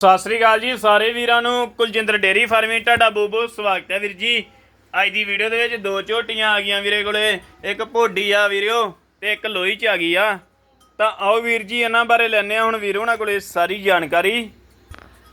ਸਤਿ ਸ੍ਰੀ ਅਕਾਲ ਜੀ ਸਾਰੇ ਵੀਰਾਂ ਨੂੰ ਕੁਲਜਿੰਦਰ ਡੇਰੀ ਫਾਰਮਿੰਗ ਤੁਹਾਡਾ ਬਹੁਤ ਬਹੁਤ ਸਵਾਗਤ ਹੈ ਵੀਰ ਜੀ। ਅੱਜ ਦੀ ਵੀਡੀਓ ਦੇ ਵਿੱਚ ਦੋ ਝੋਟੀਆਂ ਆ ਗਈਆਂ ਵੀਰੇ ਕੋਲੇ ਇੱਕ ਭੋਡੀ ਆ ਵੀਰਿਓ ਤੇ ਇੱਕ ਲੋਈ ਚ ਆ ਗਈ ਆ। ਤਾਂ ਆਓ ਵੀਰ ਜੀ ਇਹਨਾਂ ਬਾਰੇ ਲੈਣੇ ਆ ਹੁਣ ਵੀਰ ਉਹਨਾਂ ਕੋਲੇ ਸਾਰੀ ਜਾਣਕਾਰੀ।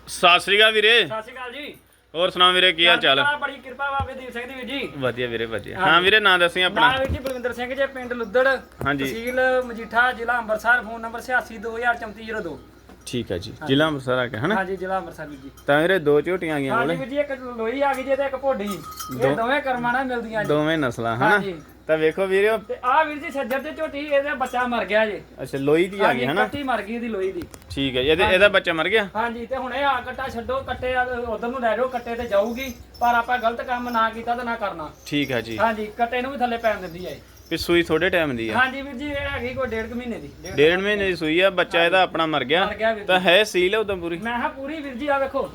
ਸਤਿ ਸ੍ਰੀ ਅਕਾਲ ਵੀਰੇ। ਸਤਿ ਸ਼੍ਰੀ ਅਕਾਲ ਜੀ। ਹੋਰ ਸੁਣਾਓ ਵੀਰੇ ਕੀ ਹਾਲ ਚਾਲ? ਕਿਰਪਾ, ਬੜੀ ਕਿਰਪਾ ਬਾਬੇ ਦੀਪ ਸਿੰਘ ਦੀ ਵੀਰ ਜੀ। ਵਧੀਆ ਵੀਰੇ ਵਧੀਆ। ਹਾਂ ਵੀਰੇ ਨਾਂ ਦੱਸੀ ਆਪਣਾ। ਨਾਮ ਵੀਰ ਜੀ ਬਲਵਿੰਦਰ ਸਿੰਘ ਜੇ ਪਿੰਡ ਲੁੱਦੜ ਹਾਂਜੀ। ਤਹਿਸੀਲ ਮਜੀਠਾ ਜ਼ਿਲ੍ਹਾ ਅੰਮ੍ਰਿਤਸਰ ਫੋਨ ਨੰਬਰ 86203402 ਠੀਕ ਹੈ ਜੀ। ਜ਼ਿਲ੍ਹਾ ਅੰਮ੍ਰਿਤਸਰ ਆ ਕੇ ਹਨਾ? ਹਾਂਜੀ ਜ਼ਿਲ੍ਹਾ ਅੰਮ੍ਰਿਤਸਰ ਵੀਰ ਜੀ। ਤਾਂ ਵੀਰੇ ਦੋ ਝੋਟੀਆਂ ਆ ਗਈਆਂ ਹਾਂਜੀ ਵੀਰ ਜੀ ਇੱਕ ਲੋਈ ਆ ਗਈ ਜੀ ਤੇ ਇੱਕ ਭੋਡੀ। ਇਹ ਦੋਵੇਂ ਕਰਮਾਂ ਨਾਲ ਮਿਲਦੀਆਂ ਜੀ। ਦੋਵੇਂ ਨਸਲਾਂ ਹਨਾ? ਤਾਂ ਵੇਖੋ ਵੀਰੇ ਤੇ ਆ ਵੀਰ ਜੀ ਸੱਜਰ ਤੇ ਝੋਟੀ ਇਹਦਾ ਬੱਚਾ ਮਰ ਗਿਆ ਜੀ। ਅੱਛਾ ਲੋਈ ਦੀ ਆ ਗਈ ਹਨਾ? ਕੱਟੀ ਮਰ ਗਈ ਇਹਦੀ ਲੋਈ ਦੀ। ਠੀਕ ਹੈ ਇਹਦੇ- ਇਹਦਾ ਬੱਚਾ ਮਰ ਗਿਆ? ਹਾਂਜੀ ਤੇ ਹੁਣ ਇਹ ਆ ਕੱਟਾ ਛੱਡੋ ਕੱਟੇ ਉਧਰ ਨੂੰ ਲੈ ਜਾਓ ਕੱਟੇ ਤੇ ਜਾਊਗੀ ਪਰ ਆਪਾਂ ਗਲਤ ਕੰਮ ਨਾ ਕੀਤਾ ਤੇ ਨਾ ਕਰਨਾ। ਠੀਕ ਹੈ ਜੀ। ਹਾਂਜੀ ਕੱਟੇ ਨੂੰ ਵੀ ਥੱਲੇ ਪੈਣ ਦਿੰਦੀ ਹੈ ਵੀ ਸੂਈ ਥੋੜੇ ਟਾਈਮ ਦੀ ਆ। ਹਾਂਜੀ ਵੀਰ ਜੀ ਇਹ ਹੈਗੀ ਕੋਈ ਡੇਢ ਕੁ ਮਹੀਨੇ ਦੀ। ਡੇਢ- ਮਹੀਨੇ ਦੀ ਸੂਈ ਆ ਬੱਚਾ ਇਹਦਾ ਆਪਣਾ ਮਰ ਗਿਆ। ਮਰ ਗਿਆ ਵੀਰ ਤਾਂ ਹੈ ਸੀਲ ਉਦੋਂ ਪੂਰੀ? ਮੈਂ ਹਾਂ ਪੂਰੀ ਵੀਰ ਜੀ ਆ ਵੇਖੋ।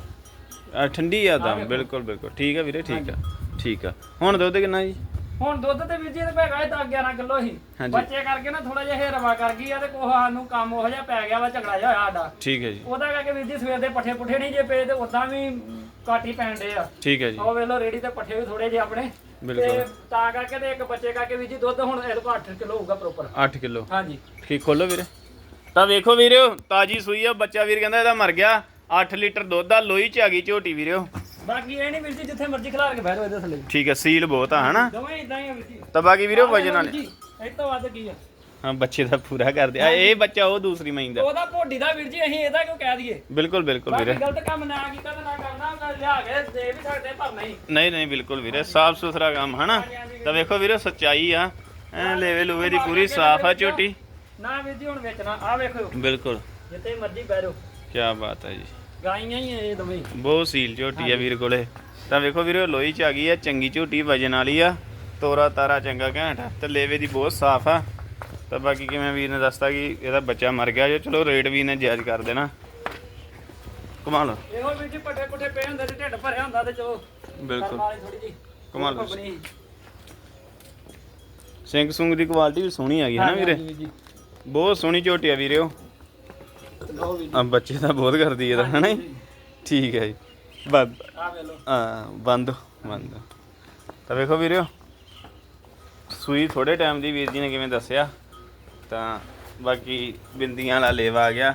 ਆ, ਠੰਡੀ ਆ ਤਾਂ ਬਿਲਕੁਲ ਬਿਲਕੁਲ। ਠੀਕ ਆ ਵੀਰੇ ਠੀਕ ਆ। ਠੀਕ ਆ। ਹੁਣ ਦੁੱਧ ਕਿੰਨਾ ਜੀ? ਹੁਣ ਦੁੱਧ ਤੇ ਵੀਰ ਜੀ ਇਹਦੇ ਪੈਗਾ ਤਾਂ 11 ਕਿਲੋ ਹੀ। ਹਾਂਜੀ। ਬੱਚੇ ਕਰਕੇ ਨਾ ਥੋੜਾ ਜਿਹਾ ਹੇਰਵਾ ਕਰ ਗਈ ਆ ਤੇ ਕੋਹ ਸਾਨੂੰ ਕੰਮ ਉਹ ਜਿਹਾ ਪੈ ਗਿਆ ਵਾ ਝਗੜਾ ਜਿਹਾ ਹੋਇਆ ਸਾਡਾ। ਠੀਕ ਹੈ ਜੀ। ਉਹਦਾ ਕਰਕੇ ਵੀਰ ਜੀ ਸਵੇਰ ਦੇ ਪੱਠੇ ਪੁੱਠੇ ਨਹੀਂ ਜੇ ਪਏ ਤੇ ਉਦਾਂ ਵੀ ਕਾਟੀ ਪੈਣ ਡੇ ਆ। ਠੀਕ ਹੈ ਜੀ। ਉਹ ਵੇਲੋ ਰੇੜੀ ਤੇ ਪੱਠੇ ਵੀ ਥੋੜੇ ਜਿਹੇ ਆਪਣੇ। ਬਿਲਕੁਲ। ਤੇ ਤਾਂ ਕਰਕੇ ਤੇ ਇੱਕ ਬੱਚੇ ਕਰਕੇ ਵੀਰ ਜੀ ਦੁੱਧ ਹੁਣ ਇਹਦੇ ਕੋਲ 8 ਕਿਲੋ ਹੋਊਗਾ ਪ੍ਰੋਪਰ 8 ਕਿਲੋ। ਹਾਂਜੀ। ਠੀਕ ਖੋਲੋ ਵੀਰੇ। ਤਾਂ ਵੇਖੋ ਵੀਰਿਓ ਤਾਜੀ ਸੂਈ ਆ ਬੱਚਾ ਵੀਰ ਕਹਿੰਦਾ ਇਹਦਾ ਮਰ ਗਿਆ। 8 ਲੀਟਰ ਦੁੱਧ ਆ ਲੋਈ ਚ ਆ ਗਈ ਝੋਟੀ ਵੀਰਿਓ ਬਾਕੀ ਇਹ ਨਹੀਂ ਵੀਰ ਜੀ ਜਿੱਥੇ ਮਰਜ਼ੀ ਖਿਲਾਰ ਕੇ ਬਹਿ ਜਾਓ ਇਹਦੇ ਥੱਲੇ। ਠੀਕ ਆ ਸੀਲ ਬਹੁਤ ਆ ਹਨਾ? ਦੋਵੇਂ ਇਦਾਂ ਹੀ ਆ ਵੀਰ ਜੀ। ਤਾਂ ਬਾਕੀ ਵੀਰਿਓ ਵਜਨ ਵੀਰ ਇਹ ਤੋਂ ਵੱਧ ਕੀ ਆ? ਹਾਂ ਬੱਚੇ ਦਾ ਪੂਰਾ ਕਰਦੇ। ਆ ਇਹ ਬੱਚਾ ਉਹ ਦੂਸਰੀ ਮਹੀਂ ਦਾ। ਉਹਦਾ ਭੋਡੀ ਦਾ ਵੀਰ ਜੀ ਅਸੀਂ ਇਹਦਾ ਕਿਉਂ ਕਹਿ ਦਈਏ? ਬਿਲਕੁਲ ਬਿਲਕੁਲ ਵੀਰੇ। ਬਾਕੀ ਗਲਤ ਕੰਮ ਨਾ ਕੀਤਾ ਤੇ ਨਾ ਕਰਨਾ ਉਹਨਾਂ ਲਿਆ ਕੇ ਦੇ ਵੀ ਸਕਦੇ ਪਰ ਨਹੀਂ ਨਹੀਂ ਨਹੀਂ ਬਿਲਕੁਲ ਵੀਰੇ ਸਾਫ਼ ਸੁਥਰਾ ਕੰਮ ਹਨਾ? ਤਾਂ ਵੇਖੋ ਵੀਰੇ ਸੱਚਾਈ ਆ। ਐ ਲੈਵੇ ਲੂਵੇ ਦੀ ਪੂਰੀ ਸਾਫ਼ ਆ ਝੋਟੀ। ਨਾ। ਵੀਰ ਜੀ ਹੁਣ ਵੇਚਣਾ ਆ ਵੇਖੋ। ਬਿਲਕੁਲ। ਜਿੱਥੇ ਮਰਜ਼ੀ ਜਾਓ। ਕੀ ਬਾਤ ਹੈ ਜੀ। ਗਾਈਆਂ ਹੀ ਇਹ ਦੋਵੇਂ। ਬਹੁਤ ਸੀਲ ਝੋਟੀ ਆ ਵੀਰ ਕੋਲੇ। ਤਾਂ ਵੇਖੋ ਵੀਰੇ ਲੋਈ ਚ ਆ ਗਈ ਆ ਚੰਗੀ ਝੋਟੀ ਵਜਨ ਵਾਲੀ ਆ। ਤੋਰਾ ਤਾਰਾ ਚੰਗਾ ਘੈਂਟ ਆ ਤੇ ਲੇਵੇ ਦੀ ਬਹੁਤ ਸਾਫ਼ ਆ। ਤਾਂ ਬਾਕੀ ਕਿਵੇਂ ਵੀਰ ਨੇ ਦੱਸਤਾ ਕਿ ਇਹਦਾ ਬੱਚਾ ਮਰ ਗਿਆ ਜੋ ਚਲੋ ਰੇਟ ਵੀ ਨੇ ਜਾਇਜ਼ ਕਰ ਦੇਣਾ। ਕਮਾਲ ਇਹੋ ਵੀਰ ਜੀ ਪੱਟੇ ਪੁੱਟੇ ਪਏ ਹੁੰਦੇ ਤੇ ਢਿੱਡ ਭਰਿਆ ਹੁੰਦਾ ਤੇ ਚਲੋ ਬਿਲਕੁਲ। ਕਮਾਲ ਸਿੰਘ ਸੁੰਗ ਦੀ ਕੁਆਲਿਟੀ ਵੀ ਸੋਹਣੀ ਆ ਗਈ ਹੈ ਨਾ ਵੀਰੇ? ਬਹੁਤ ਸੋਹਣੀ ਝੋਟੀ ਆ ਵੀਰੇ ਉਹ। ਆ ਬੱਚੇ ਤਾਂ ਬਹੁਤ ਕਰਦੀ ਇਹਦਾ ਹਨਾ ਜੀ? ਠੀਕ ਹੈ ਜੀ। ਬੰਦ ਆ ਬੰਦ ਬੰਦ। ਤਾਂ ਵੇਖੋ ਵੀਰਿਓ ਸੂਈ ਥੋੜੇ ਟਾਈਮ ਦੀ ਵੀਰ ਜੀ ਨੇ ਕਿਵੇਂ ਦੱਸਿਆ। ਤਾਂ ਬਾਕੀ ਬਿੰਦੀਆਂ ਵਾਲਾ ਲੇਵਾ ਆ ਗਿਆ।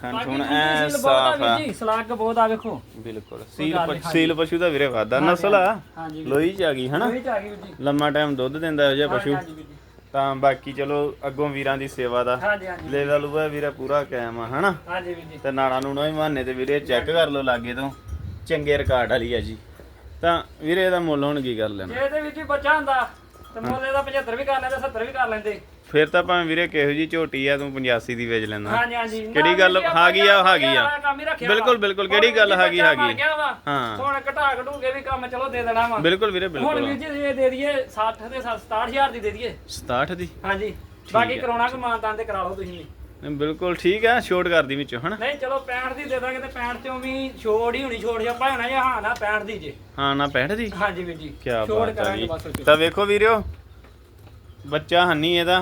ਖਾਣ ਹੁਣ ਵੀਰ ਐ ਸਾਫ਼ ਆ। ਵੀਰ ਜੀ ਸਲਾਕ ਬਹੁਤ ਆ ਵੇਖੋ। ਬਿਲਕੁਲ। ਸੀਲ ਪਸ਼ੂ ਸੀਲ ਪਸ਼ੂ ਦਾ ਵੀਰੇ ਵਾਦਾ ਨਸਲ ਆ। ਵੀਰ। ਲੋਈ ਚ ਆ ਗਈ ਹਨਾ? ਜੀ ਚ ਆ ਗਈ ਵੀਰ ਜੀ। ਲੰਮਾ ਟਾਈਮ ਦੁੱਧ ਦਿੰਦਾ ਇਹੋ ਜਿਹਾ ਪਸ਼ੂ। ਵੀਰ ਤਾਂ ਬਾਕੀ ਚਲੋ ਅੱਗੋਂ ਵੀਰਾਂ ਦੀ ਸੇਵਾ ਦਾ। ਹਾਂਜੀ ਹਾਂਜੀ। ਲੇਵਾ ਲੂਵਾ ਵੀਰਾ ਪੂਰਾ ਕਾਇਮ ਆ ਹਨਾ? ਹਾਂਜੀ ਵੀਰ ਜੀ। ਤੇ ਨਾੜਾ ਨੂੰ ਨਾ ਬਹਾਨੇ ਤੇ ਵੀਰੇ ਚੈੱਕ ਕਰ ਲਓ ਲਾਗੇ ਤੋਂ। ਚੰਗੇ ਰਿਕਾਰਡ ਵਾਲੀ ਆ ਜੀ। ਤਾਂ ਵੀਰੇ ਇਹਦਾ ਮੁੱਲ ਹੁਣ ਕੀ ਕਰ ਲੈਣਾ? ਜੇ ਇਹਦੇ ਵਿੱਚ ਹੀ ਬੱਚਾ ਹੁੰਦਾ ਤੇ ਮੁੱਲ ਇਹਦਾ 75 ਵੀ ਕਰ ਲੈਂਦੇ 70 ਵੀ ਕਰ ਲੈਂਦੇ। ਫਿਰ ਤਾਂ ਭਾਵੇਂ ਵੀਰੇ ਕਿਹੋ ਜੀ ਝੋਟੀ ਆ ਤੂੰ 85 ਦੀ ਵੇਚ ਹਾਂਜੀ ਹਾਂਜੀ। ਕਿਹੜੀ ਗੱਲ ਜੀ, ਆ ਗਈ ਆ, ਹੀ ਬਿਲਕੁਲ। ਬਿਲਕੁਲ, ਕਿਹੜੀ ਗੱਲ ਗਿਆ ਵਾ। ਹਾਂ। ਹੁਣ ਘਟਾ ਘਟੂਗੇ ਵੀ ਕੰਮ ਚਲੋ ਦੇ ਦੇਣਾ ਵਾ। ਬਿਲਕੁਲ ਵੀਰੇ ਹੁਣ ਬਿਲਕੁਲ ਵੀਰ ਜੀ ਇਹ ਦੇ ਦਈਏ 60 ਤੇ 67000 ਦੀ ਦੇ ਦਈਏ। 67 ਦੀ? ਹਾਂਜੀ। ਬਾਕੀ ਕਰਾਉਣਾ ਕਿ ਮਾਨਤਾਨ ਤੇ ਕਰਾ ਲਓ ਤੁਸੀਂ ਵੀ। ਨਹੀਂ, ਬਿਲਕੁਲ ਠੀਕ ਆ ਛੋਟ ਕਰਦੀ ਵਿੱਚੋਂ ਹਨਾ? ਨਹੀਂ ਚਲੋ 65 ਦੀ ਦੇ ਦਾਂਗੇ ਤੇ 65 ਚੋਂ ਵੀ ਛੋੜ ਹੀ ਹੋਣੀ ਛੋੜ ਜਾਂ ਭਾਣਾ ਜਾਂ ਹਾਂ ਨਾ 65 ਦੀ ਜੇ। ਹਾਂ ਨਾ 65 ਦੀ? ਹਾਂਜੀ ਵੀਰ ਜੀ ਕੀ ਛੋੜ ਬਾਤ ਜੀ। ਤਾਂ ਵੇਖੋ ਵੀਰਿਓ ਬੱਚਾ ਹੰਨੀ ਇਹਦਾ।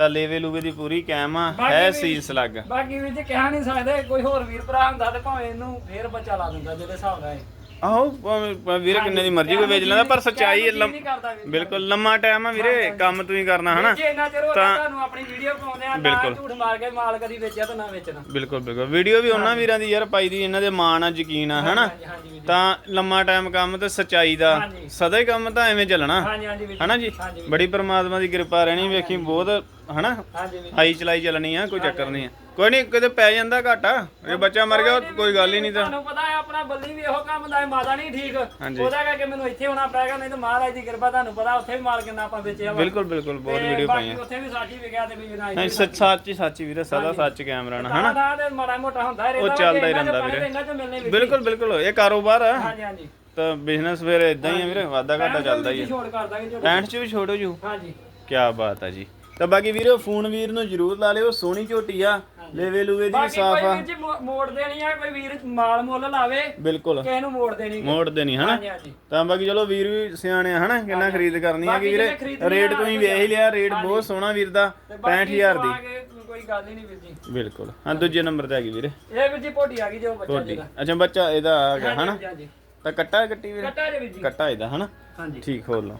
ਤਾਂ ਲੇਵੇ ਲੂਵੇ ਦੀ ਪੂਰੀ ਕਾਇਮ ਆ ਬਾਕੀ ਹੈ ਵੀ- ਸੀਲ ਲੱਗ ਬਾਕੀ ਵੀਰ ਜੀ ਕਹਿ ਨਹੀਂ ਸਕਦੇ ਕੋਈ ਹੋਰ ਵੀਰ ਭਰਾ ਹੁੰਦਾ ਤੇ ਭਾਵੇਂ ਇਹਨੂੰ ਫੇਰ ਬੱਚਾ ਲਾ ਦਿੰਦਾ ਜਿਹਦੇ ਹਿਸਾਬ ਨਾਲ ਇਹ। ਆਹੋ ਭਾਵੇਂ ਵੀਰੇ ਕਿੰਨੇ ਦੀ ਮਰਜ਼ੀ ਕੋਈ ਵੇਚ ਲੈਂਦਾ ਪਰ ਸੱਚਾਈ ਕਹਿਣ ਨੂੰ ਲੰਮ- ਜੀ ਨਹੀਂ ਕਰਦਾ ਵੀਰ। ਜੀ। ਬਿਲਕੁਲ ਲੰਮਾ ਟਾਈਮ ਆ ਵੀਰੇ ਕੰਮ ਤੂੰ ਹੀ ਕਰਨਾ ਹਨਾ? ਜੇ ਇੰਨਾ ਚਿਰ ਹੋ ਗਿਆ ਤੁਹਾਨੂੰ ਆਪਣੀ ਵੀਡੀਓ ਪਾਉਂਦੇ ਆ ਨਾ ਬਿਲਕੁਲ। ਝੂਠ ਮਾਰ ਕੇ ਮਾਲ ਕਦੀ ਵੇਚਿਆ ਤਾਂ ਨਾ ਵੇਚਣਾ। ਬਿਲਕੁਲ ਬਿਲਕੁਲ। ਵੀਡੀਓ ਵੀ ਉਹਨਾਂ ਵੀਰਾਂ ਦੀ ਯਾਰ ਪਾਈ ਦੀ ਇਹਨਾਂ ਦੇ ਮਾਣ ਆ ਯਕੀਨ ਆ ਹਨਾ? ਹਾਂਜੀ ਹਾਂਜੀ ਵੀਰ ਜੀ ਤਾਂ ਲੰਮਾ ਟਾਈਮ ਕੰਮ ਤੇ ਸੱਚਾਈ ਦਾ ਹਾਂਜੀ। ਸਦਾ ਹੀ ਕੰਮ ਤਾਂ ਐਵੇਂ ਚੱਲਣਾ ਹਾਂਜੀ ਹਾਂਜੀ ਵੀਰ ਜੀ ਹਨਾ ਜੀ? ਹਾਂਜੀ ਵੀਰ ਬੜੀ ਪ੍ਰਮਾਤਮਾ ਦੀ ਕਿਰਪਾ ਰਹਿਣੀ ਵੇਖੀ ਬਹੁਤ ਹਨਾ? ਹਾਂਜੀ ਵੀਰ ਜੀ। ਹਾਈ ਚਲਾਈ ਚੱਲਣੀ ਆ ਕੋਈ ਚੱਕਰ ਨਹੀਂ ਆ। ਕੋਈ ਨਹੀਂ ਕਿਤੇ ਪੈ ਜਾਂਦਾ ਘਾਟਾ। ਜੇ ਬੱਚਾ ਮਰ ਗਿਆ ਉਹ ਕੋਈ ਗੱਲ ਹੀ ਨਹੀਂ ਤਾਂ। ਤੁਹਾਨੂੰ ਪਤਾ ਆਪਣਾ ਬੱਲੀ ਵੀ ਇਹੋ ਕੰਮ ਦਾ ਹੈ, ਮਾਤਾ ਨਹੀਂ ਠੀਕ। ਹਾਂਜੀ। ਉਹਦਾ ਕਰਕੇ ਮੈਨੂੰ ਇੱਥੇ ਹੋਣਾ ਪੈਗਾ ਨਹੀਂ ਤਾਂ ਮਹਾਰਾਜ ਦੀ ਕਿਰਪਾ ਤੁਹਾਨੂੰ ਪਤਾ ਉੱਥੇ ਵੀ ਮਾਲ ਕਿੰਨਾ ਆਪਾਂ ਵੇਚਿਆ ਵਾ। ਬਿਲਕੁਲ ਬਿਲਕੁਲ ਬਹੁਤ ਤੇ ਵੀਡੀਓ ਬਾਕੀ ਪਾਈਆਂ। ਉੱਥੇ ਵੀ ਸਾਡੀ ਵਿਗਿਆ ਤੇ ਵੀ ਨਾ ਨਹੀਂ ਸੱਚ ਸੱਚੀ। ਸੱਚੀ ਵੀਰੇ ਸਦਾ ਸੱਚ ਕੈਮਰਾ ਨਾ ਹਨਾ ਹਨਾ? ਤੇ ਮਾੜਾ ਮੋਟਾ ਹੁੰਦਾ ਹੀ ਰਹਿੰਦਾ ਉਹ ਚੱਲਦਾ ਹੀ ਰਹਿੰਦਾ ਵੀਰੇ। ਇਹਨਾਂ ਚੋਂ ਮਿਲਣੇ ਵੀ ਬਿਲਕੁਲ ਬਿਲਕੁਲ ਇਹ ਕਾਰੋਬਾਰ ਆ। ਹਾਂਜੀ ਹਾਂਜੀ। ਤਾਂ ਬਿਜ਼ਨਸ ਫਿਰ ਇਦਾਂ ਹੀ ਆ ਵੀਰੇ ਵਾਧਾ ਘਾਟਾ ਚੱਲਦਾ ਹੀ ਆ। ਛੋੜ ਕਰ ਦਾਂਗੇ ਜੋ 65 ਚ ਵੀ ਛੋੜੋ ਜੂ। ਹਾਂਜੀ। ਕੀ ਬਾਤ ਆ ਜੀ। ਤਾਂ ਬਾਕੀ ਵੀਰੇ ਫੋਨ ਵੀਰ ਨੂੰ ਜਰੂਰ ਲਾ ਲਿਓ ਸੋਹਣੀ ਝੋਟੀ ਆ। ਲੇਵੇ ਲੂਵੇ ਦੀ ਬਾਕੀ ਸਾਫ਼ ਕੋਈ ਆ। ਜੀ ਮੋ- ਮੋੜ ਦੇਣੀ ਆ ਕੋਈ ਵੀਰ ਮਾਲ ਮੁੱਲ ਲਾਵੇ ਬਿਲਕੁਲ। ਕਿਸੇ ਨੂੰ ਮੋੜ ਦੇਣੀ ਮੋੜ ਦੇਣੀ ਹਨਾ? ਹਾਂਜੀ ਹਾਂਜੀ। ਤਾਂ ਬਾਕੀ ਚਲੋ ਵੀਰ ਵੀ ਸਿਆਣੇ ਆ ਹਨਾ? ਕਿੰਨਾ ਖਰੀਦ ਕਰਨੀ ਆ ਕਿ ਬਾਕੀ ਵੀਰੇ? ਜਿਹਨੇ ਖਰੀਦਣੀ ਰੇਟ ਆ, ਤੁਸੀਂ ਵੇਖ ਹੀ ਲਿਆ ਰੇਟ ਬਹੁਤ ਸੋਹਣਾ ਵੀਰ ਦਾ ਤੇ ਬਾਕੀ 65000 ਦੀ। ਕੋਈ ਗੱਲ ਹੀ ਨਹੀਂ ਵੀਰ ਜੀ। ਬਿਲਕੁਲ। ਹਾਂ ਦੂਜੇ ਨੰਬਰ ਤੇ ਆ ਗਈ ਵੀਰੇ। ਇਹ ਵੀਰ ਜੀ ਪੋਟੀ ਆ ਗਈ ਜੋ ਬੱਚਾ ਤੁਹਾਡੀ ਜਿਹਦਾ। ਅੱਛਾ ਬੱਚਾ ਇਹਦਾ ਆ ਗਿਆ ਹਨਾ? ਹਾਂਜੀ ਹਾਂਜੀ। ਤਾਂ ਕੱਟਾ ਕੱਟੀ ਵੀਰੇ? ਕੱਟਾ ਜੇ ਵੀਰ ਜੀ। ਕੱਟਾ ਇਹਦਾ ਹਨਾ? ਹਾਂਜੀ। ਠੀਕ ਖੋਲ ਲਓ।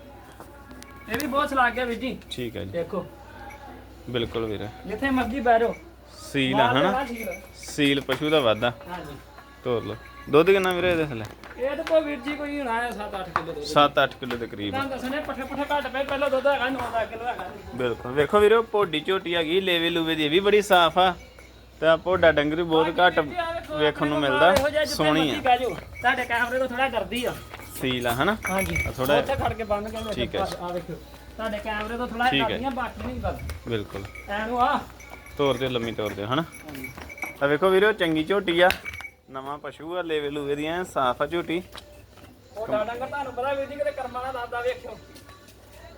ਇਹ ਵੀ ਬਹੁਤ ਸਲਾਹ ਗਿਆ ਵੀਰ ਜੀ। ਠੀਕ ਹੈ ਜੀ। ਦੇਖੋ। ਬਿਲਕੁਲ ਵੀਰੇ। ਜਿੱਥੇ ਮਰਜ਼ੀ ਜਾਓ। ਸੀਲ ਆ ਹਨਾ? ਸੀਲ ਪਸ਼ੂ ਦਾ ਵਾਦਾ ਹਾਂਜੀ। ਤੋਰ ਲਓ। ਦੁੱਧ ਕਿੰਨਾ ਵੀਰੇ ਇਹਦੇ ਥੱਲੇ ਇਹ ਤਾਂ ਕੋਈ ਵੀਰ ਜੀ ਕੋਈ ਹੋਣਾ ਹੈ 7-8 ਕਿਲੋ ਦੁੱਧ। 7-8 ਕਿਲੋ ਦੇ ਕਰੀਬ। ਤਾਂ ਦੱਸਣੇ ਪੱਠੇ ਪੁੱਠੇ ਘੱਟ ਪਏ ਪਹਿਲਾਂ ਦੁੱਧ ਹੈਗਾ 9-10 ਕਿਲੋ ਹੈਗਾ। ਬਿਲਕੁਲ। ਵੇਖੋ ਵੀਰੇ ਪੋਡੀ ਝੋਟੀ ਹੈਗੀ ਲੇਵੇ ਲੂਵੇ ਦੀ ਵੀ ਬੜੀ ਸਾਫ਼ ਆ। ਤੇ ਪੋਡਾ ਡੰਗਰ ਬਹੁਤ ਘੱਟ ਵੇਖਣ ਨੂੰ ਮਿਲਦਾ। ਸੋਹਣੀ ਆ। ਤੁਹਾਡੇ ਕੈਮਰੇ ਤੋਂ ਥੋੜਾ ਡਰਦੀ ਆ। ਸੀਲ ਆ ਹਨਾ? ਹਾਂਜੀ। ਥੋੜ੍ਹਾ- ਉੱਥੇ ਖੜ ਕੇ ਬੰਦ ਠੀਕ ਹੈ। ਆ। ਵੇਖੋ ਤੁਹਾਡੇ ਕੈਮਰੇ ਤੋਂ ਥੋੜਾ। ਡਰਦੀਆਂ ਬਾਕੀ ਨਹੀਂ ਗੱਲ ਬਿਲਕੁਲ। ਐਨੂੰ ਆ। ਤੋਰ ਦਿਓ ਲੰਮੀ ਤੋਰ ਦਿਓ ਹਨਾ? ਤਾਂ ਵੇਖੋ ਵੀਰੇ ਚੰਗੀ ਝੋਟੀ ਆ। ਨਵਾਂ ਪਸ਼ੂ ਆ ਲੇਵੇ ਲੂਵੇ ਦੀ ਐ ਸਾਫ਼ ਆ ਝੋਟੀ। ਉਹ ਡਾਡਾਂਗਾ ਤੁਹਾਨੂੰ ਪਤਾ ਵੀਰ ਜੀ ਕਿਤੇ ਕਰਮਾਂ ਦਾ ਦਾਦਾ ਵੇਖਿਓ।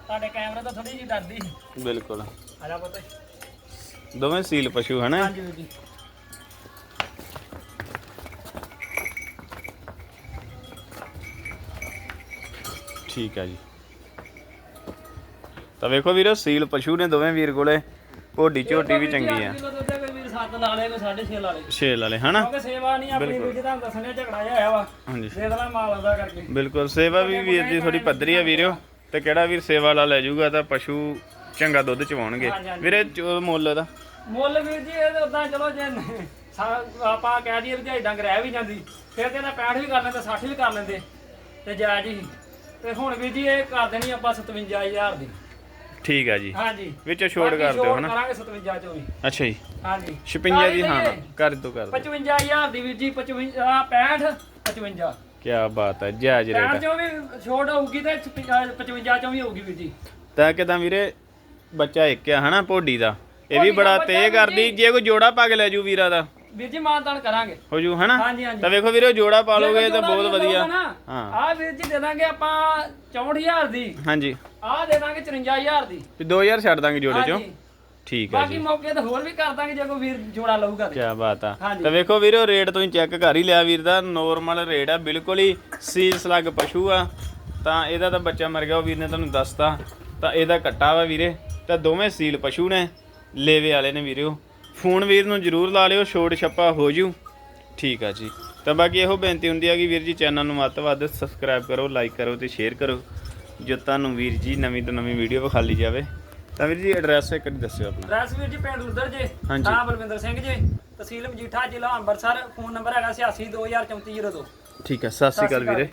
ਤੁਹਾਡੇ ਕੈਮਰੇ ਤੋਂ ਥੋੜੀ ਜਿਹੀ ਡਰਦੀ ਸੀ। ਬਿਲਕੁਲ। ਆ ਜਾ ਪੁੱਤ। ਦੋਵੇਂ ਸੀਲ ਪਸ਼ੂ ਹਨਾ? ਹਾਂਜੀ ਵੀਰ ਜੀ। ਠੀਕ ਆ ਜੀ। ਤਾਂ ਵੇਖੋ ਵੀਰੋ ਸੀਲ ਪਸ਼ੂ ਨੇ ਦੋਵੇਂ ਵੀਰ ਕੋਲੇ। ਪੋਡੀ ਝੋਟੀ ਵੀ ਚੰਗੀ ਆ। ਕਿਲੋ ਦੁੱਧ ਦੇ ਕੋਈ ਵੀਰ 7 ਲਾ ਲੇ ਕੋਈ 6.5 ਲਾ ਲੇ ਛੇਲ ਵਾਲੇ ਹਨਾ? ਕਿਉਂਕਿ ਸੇਵਾ ਨਹੀਂ ਆਪਣੀ ਵੀਰ ਜੀ ਤੁਹਾਨੂੰ ਦੱਸਣੇ ਝਗੜਾ ਜਿਹਾ ਹੋਇਆ ਵਾ। ਹਾਂਜੀ। ਦੇ ਦੇਣਾ ਮਾਲ ਆਉਂਦਾ ਕਰਕੇ। ਬਿਲਕੁਲ ਸੇਵਾ ਵੀ ਵੀਰ ਦੀ ਥੋੜੀ ਪੱਧਰੀ ਆ ਵੀਰਿਓ ਤੇ ਕਿਹੜਾ ਵੀਰ ਸੇਵਾ ਵਾਲਾ ਲੈ ਜਾਊਗਾ ਤਾਂ ਪਸ਼ੂ ਚੰਗਾ ਦੁੱਧ ਚਵਾਉਣਗੇ। ਵੀਰੇ ਮੁੱਲ ਦਾ? ਮੁੱਲ ਵੀਰ ਜੀ ਇਹ ਉਦਾਂ ਚਲੋ ਜੇ ਆਪਾਂ ਕਹਿ ਦਈਏ ਵੀ ਡੰਗ ਰਹਿ ਵੀ ਜਾਂਦੀ ਫਿਰ ਤੇ ਇਹਦਾ 65 ਵੀ ਕਰ ਲੈਂਦੇ 60 ਵੀ ਕਰ ਲੈਂਦੇ ਤੇ ਜਾਇਜ਼ ਹੀ। ਤੇ ਹੁਣ ਵੀਰ ਜੀ ਇਹ ਕਰ ਦੇਣੀ ਆਪਾਂ 57000 ਦੀ। ਠੀਕ ਆ ਜੀ। ਹਾਂਜੀ। ਵਿੱਚੋਂ ਛੋੜ ਕਰ ਦਿਓ ਹਨਾ? ਕਰਾਂਗੇ 57 ਚੋਂ ਵੀ। ਅੱਛਾ ਜੀ। ਹਾਂਜੀ। 56 ਦੀ ਹਾਂ। ਕਰ ਦੋ ਕਰ ਦੋ। 55000 ਦੀ ਵੀਰ ਜੀ 55 ਆਹ 65 55 ਕੀ ਬਾਤ ਹੈ ਜਾਇਜ਼ 65 ਰੇਟ ਚੋਂ ਵੀ ਛੋੜ ਹੋਊਗੀ ਤੇ 55 ਚੋਂ ਵੀ ਹੋਊਗੀ ਵੀਰ ਜੀ। ਤਾਂ ਕਿਦਾਂ ਵੀਰੇ ਬੱਚਾ ਇੱਕ ਆ ਹਨਾ ਪੋਡੀ ਦਾ? ਇਹ ਵੀ ਬੜਾ ਬੱਚਾ ਤੇ ਵੀਰ ਕਰਦੀ ਜੀ। ਜੇ ਕੋਈ ਜੋੜਾ ਪਾ ਕੇ ਲੈ ਜੂ ਵੀਰਾ ਦਾ। ਵੀਰ ਜੀ ਮਾਨਤਾਨ ਕਰਾਂਗੇ। ਹੋ ਜੂ ਹਨਾ? ਹਾਂਜੀ ਹਾਂਜੀ। ਤਾਂ ਵੇਖੋ ਵੀਰੇ ਜੋੜਾ ਪਾ ਲੋਗੇ ਤਾਂ ਬਹੁਤ ਵਧੀਆ। ਹਾਂ ਹਾਂ। ਆਹ ਵੀਰ ਜੀ ਦੇ ਦਾਂਗੇ ਆਪਾਂ 64000 ਦੀ। ਹਾਂਜੀ। ਆਹ ਦੇ ਦਾਂਗੇ 54000 ਦੀ। ਤੇ 2000 ਛੱਡ ਦਾਂਗੇ ਜੋੜੇ ਚੋਂ। ਹਾਂਜੀ। ਠੀਕ ਹੈ ਬਾਕੀ ਜੀ। ਮੌਕੇ ਤੇ ਹੋਰ ਵੀ ਕਰ ਦਾਂਗੇ ਜੇ ਕੋਈ ਵੀਰ ਜੋੜਾ ਲਊਗਾ ਤੇ। ਕੀ ਬਾਤ ਆ। ਹਾਂਜੀ। ਤਾਂ ਵੇਖੋ ਵੀਰੇ ਰੇਟ ਤੁਸੀਂ ਚੈੱਕ ਕਰ ਹੀ ਲਿਆ ਵੀਰ ਦਾ। ਨੋਰਮਲ ਰੇਟ ਆ ਬਿਲਕੁਲ ਹੀ ਸੀਲ ਸਲੱਗ ਪਸ਼ੂ ਆ। ਤਾਂ ਇਹਦਾ ਤਾਂ ਬੱਚਾ ਮਰ ਗਿਆ ਉਹ ਵੀਰ ਨੇ ਤੁਹਾਨੂੰ ਦੱਸਤਾ। ਤਾਂ ਇਹਦਾ ਕੱਟਾ ਵਾ ਵੀਰੇ। ਤਾਂ ਦੋਵੇਂ ਸੀਲ ਪਸ਼ੂ ਨੇ ਲੇਵੇ ਵਾਲੇ ਨੇ ਵੀਰਿਓ ਫੋਨ ਵੀਰ ਨੂੰ ਜਰੂਰ ਲਾ ਲਿਓ ਛੋੜ ਛੱਪਾ ਹੋ ਜੂ। ਠੀਕ ਆ ਜੀ। ਤਾਂ ਬਾਕੀ ਇਹੋ ਬੇਨਤੀ ਹੁੰਦੀ ਆ ਕਿ ਵੀਰ ਜੀ ਚੈਨਲ ਨੂੰ ਵੱਧ ਤੋਂ ਵੱਧ ਸਬਸਕ੍ਰਾਈਬ ਕਰੋ ਲਾਈਕ ਕਰੋ ਤੇ ਸ਼ੇਅਰ ਕਰੋ ਜੋ ਤੁਹਾਨੂੰ ਵੀਰ ਜੀ ਨਵੀਂ ਤੋਂ ਨਵੀਂ ਵੀਡੀਓ ਵਿਖਾਲੀ ਜਾਵੇ। ਤਾਂ ਵੀਰ ਜੀ ਐਡਰੈਸ ਇੱਕ ਵਾਰੀ ਦੱਸਿਓ ਆਪਣਾ। ਡਰੈਸ ਵੀਰ ਜੀ ਪਿੰਡ ਉਧਰ ਜੇ ਹਾਂਜੀ। ਨਾਮ ਬਲਵਿੰਦਰ ਸਿੰਘ ਜੀ ਤਹਿਸੀਲ ਮਜੀਠਾ ਜ਼ਿਲ੍ਹਾ ਅੰਮ੍ਰਿਤਸਰ ਫੋਨ ਨੰਬਰ ਹੈਗਾ 86203442 ਠੀਕ ਹੈ ਸਤਿ ਸ਼੍ਰੀ ਅਕਾਲ। ਵੀਰੇ।